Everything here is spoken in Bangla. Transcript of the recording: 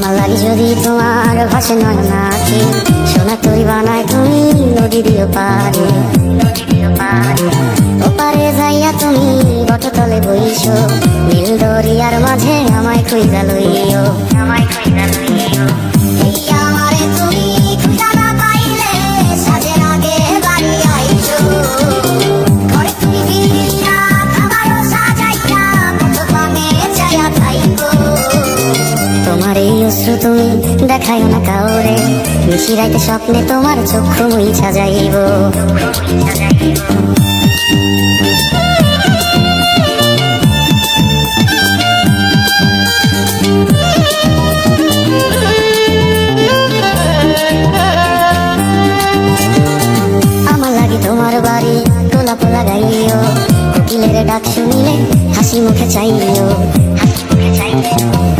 আমার লাগে যদি তোমার ভাসে নয় নাকি সোনা তরি বানায় তুমি নদী দিও পারে ওপারে। যাইয়া তুমি বটতলে বইছো নীল দরিয়ার মাঝে আমায় খুঁজা লইও এই তুমি দেখাই না কাউরে। নিশিরাইতে স্বপ্নে তোমার চক্ষু মুইছা যাইব আমার লাগি তোমার বাড়ি ডাক শুনিলে হাসি মুখে চাইও। হাসি মুখে চাইও।